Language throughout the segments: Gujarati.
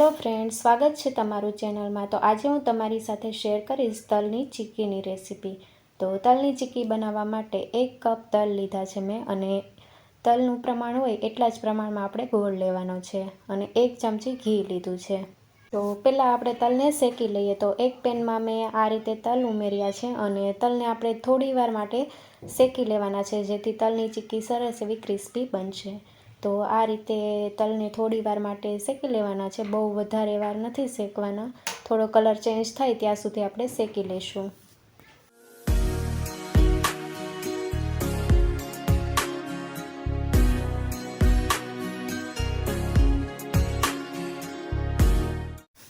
હેલો ફ્રેન્ડ સ્વાગત છે તમારું ચેનલમાં. તો આજે હું તમારી સાથે શેર કરીશ તલની ચીક્કીની રેસીપી. તો તલની ચીક્કી બનાવવા માટે એક કપ તલ લીધા છે મેં અને તલનું પ્રમાણ હોય એટલા જ પ્રમાણમાં આપણે ગોળ લેવાનો છે અને એક ચમચી ઘી લીધું છે. તો પહેલાં આપણે તલને શેકી લઈએ. તો એક પેનમાં મેં આ રીતે તલ ઉમેર્યા છે અને તલને આપણે થોડી વાર માટે શેકી લેવાના છે જેથી તલની ચીક્કી સરસ એવી ક્રિસ્પી બનશે. તો આ રીતે તલને થોડી વાર માટે શેકી લેવાના છે. બહુ વધારે વાર નથી શેકવાના. થોડો કલર ચેન્જ થાય ત્યાં સુધી આપણે શેકી લઈશું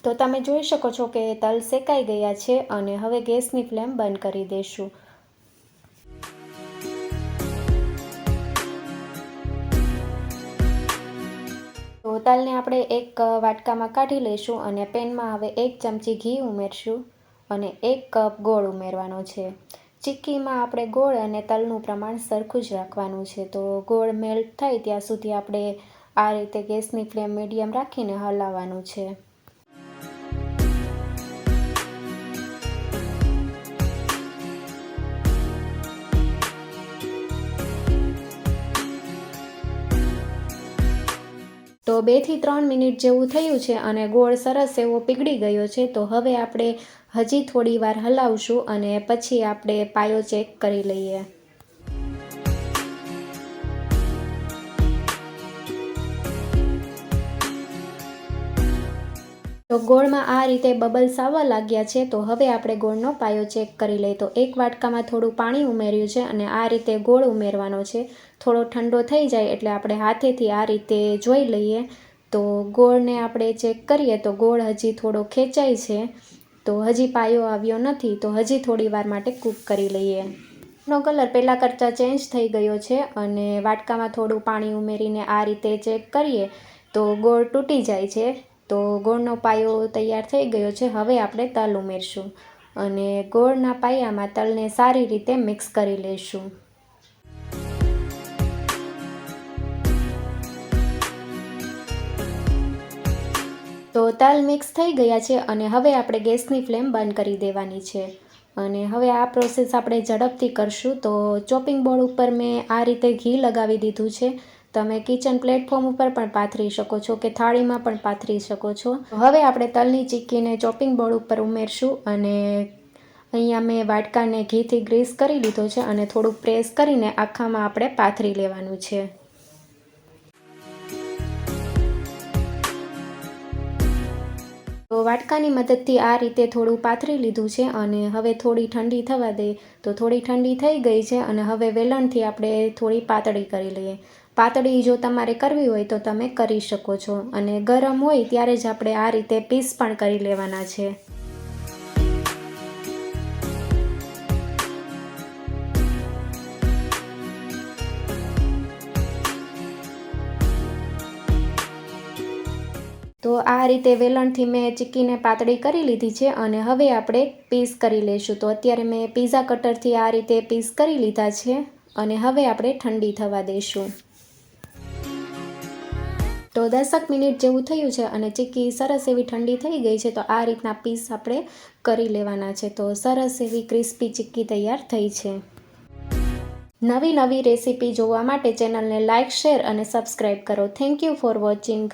તો તમે જોઈ શકો છો કે તલ શેકાઈ ગયા છે અને હવે ગેસની ફ્લેમ બંધ કરી દઈશું તો તલને આપણે એક વાટકામાં કાઢી લઈશું અને પેનમાં હવે એક ચમચી ઘી ઉમેરશું અને એક કપ ગોળ ઉમેરવાનો છે. ચીક્કીમાં આપણે ગોળ અને તલનું પ્રમાણ સરખું જ રાખવાનું છે. તો ગોળ મેલ્ટ થાય ત્યાં સુધી આપણે આ રીતે ગેસની ફ્લેમ મીડિયમ રાખીને હલાવવાનું છે. તો બેથી ત્રણ મિનિટ જેવું થયું છે અને ગોળ સરસ એવો પીગળી ગયો છે, તો હવે આપણે હજી થોડી વાર હલાવશું અને પછી આપણે પાયો ચેક કરી લઈએ. તો ગોળમાં આ રીતે બબલ્સ આવવા લાગ્યા છે, તો હવે આપણે ગોળનો પાયો ચેક કરી લઈએ. તો એક વાટકામાં થોડું પાણી ઉમેર્યું છે અને આ રીતે ગોળ ઉમેરવાનો છે. થોડો ઠંડો થઈ જાય એટલે આપણે હાથેથી આ રીતે જોઈ લઈએ. તો ગોળને આપણે ચેક કરીએ, તો ગોળ હજી થોડો ખેંચાય છે. તો હજી પાયો આવ્યો નથી, તો હજી થોડી વાર માટે કૂક કરી લઈએ. નો કલર પહેલાં કરતાં ચેન્જ થઈ ગયો છે અને વાટકામાં થોડું પાણી ઉમેરીને આ રીતે ચેક કરીએ, તો ગોળ તૂટી જાય છે. તો ગોળનો પાયો તૈયાર થઈ ગયો છે. હવે આપણે તલ ઉમેરશું અને ગોળના પાયામાં તલને સારી રીતે મિક્સ કરી લઈશું. તો તલ મિક્સ થઈ ગયા છે અને હવે આપણે ગેસની ફ્લેમ બંધ કરી દેવાની છે. અને હવે આ પ્રોસેસ આપણે ઝડપથી કરશું. તો ચોપિંગ બોર્ડ ઉપર મેં આ રીતે ઘી લગાવી દીધું છે. તમે કિચન પ્લેટફોર્મ ઉપર પણ પાથરી શકો છો કે થાળીમાં પણ પાથરી શકો છો. હવે આપણે તલની ચીક્કીને ચોપિંગ બોર્ડ ઉપર ઉમેરશું અને અહીંયા મેં વાટકાને ઘીથી ગ્રીસ કરી લીધો છે અને થોડુંક પ્રેસ કરીને આખામાં આપણે પાથરી લેવાનું છે. તો વાટકાની મદદથી આ રીતે થોડું પાથરી લીધું છે અને હવે થોડી ઠંડી થવા દે તો થોડી ઠંડી થઈ ગઈ છે અને હવે વેલણથી આપણે થોડી પાતળી કરી લઈએ. પાતળી જો તમારે કરવી હોય તો તમે કરી શકો છો. અને ગરમ હોય ત્યારે જ આપણે આ રીતે પીસ પણ કરી લેવાના છે. તો આ રીતે વેલણથી મેં ચીક્કીને પાતળી કરી લીધી છે અને હવે આપણે પીસ કરી લઈશું તો અત્યારે મેં પીઝા કટરથી આ રીતે પીસ કરી લીધા છે અને હવે આપણે ઠંડી થવા દઈશું તો દસક મિનિટ જેવું થયું છે અને ચીક્કી સરસ એવી ઠંડી થઈ ગઈ છે, તો આ રીતના પીસ આપણે કરી લેવાના છે. તો સરસ એવી ક્રિસ્પી ચીક્કી તૈયાર થઈ છે. નવી નવી રેસીપી જોવા માટે ચેનલને લાઇક શેર અને સબસ્ક્રાઈબ કરો. Thank you for watching.